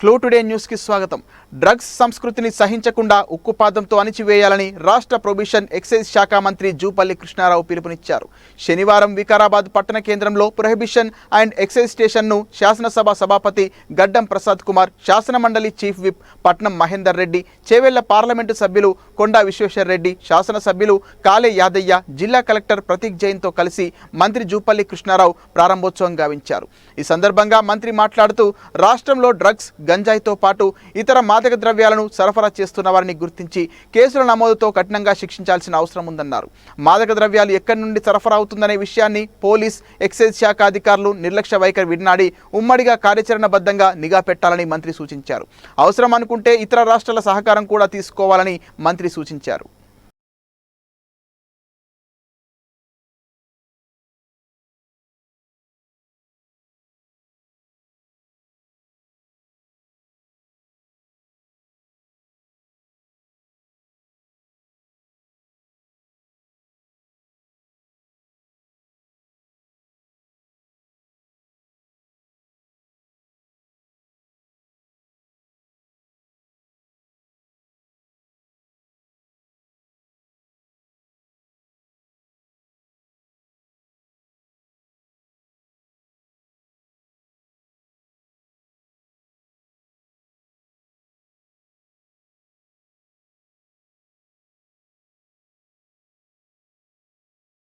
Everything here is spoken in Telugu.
క్లూ టుడే న్యూస్కి స్వాగతం. డ్రగ్స్ సంస్కృతిని సహించకుండా ఉక్కుపాదంతో అణిచివేయాలని రాష్ట్ర ప్రొబిషన్ ఎక్సైజ్ శాఖ మంత్రి జూపల్లి కృష్ణారావు పిలుపునిచ్చారు. శనివారం వికారాబాద్ పట్టణ కేంద్రంలో ప్రొహిబిషన్ అండ్ ఎక్సైజ్ స్టేషన్ను శాసనసభ సభాపతి గడ్డం ప్రసాద్ కుమార్ శాసనమండలి చీఫ్ విప్ పట్నం మహేందర్ రెడ్డి చేవెళ్ళ పార్లమెంటు సభ్యులు కొండా విశ్వేశ్వర్ రెడ్డి శాసనసభ్యులు కాలే యాదయ్య జిల్లా కలెక్టర్ ప్రతీక్ జైన్తో కలిసి మంత్రి జూపల్లి కృష్ణారావు ప్రారంభోత్సవం గావించారు. ఈ సందర్భంగా మంత్రి మాట్లాడుతూ రాష్ట్రంలో డ్రగ్స్ గంజాయితో పాటు ఇతర మాదక ద్రవ్యాలను సరఫరా చేస్తున్న వారిని గుర్తించి కేసుల నమోదుతో కఠినంగా శిక్షించాల్సిన అవసరం ఉందన్నారు. మాదక ద్రవ్యాలు ఎక్కడి నుండి సరఫరా అవుతుందనే విషయాన్ని పోలీస్ ఎక్సైజ్ శాఖ అధికారులు నిర్లక్ష్య వైఖరి విడినాడి ఉమ్మడిగా కార్యాచరణబద్ధంగా నిఘా పెట్టాలని మంత్రి సూచించారు. అవసరం అనుకుంటే ఇతర రాష్ట్రాల సహకారం కూడా తీసుకోవాలని మంత్రి సూచించారు.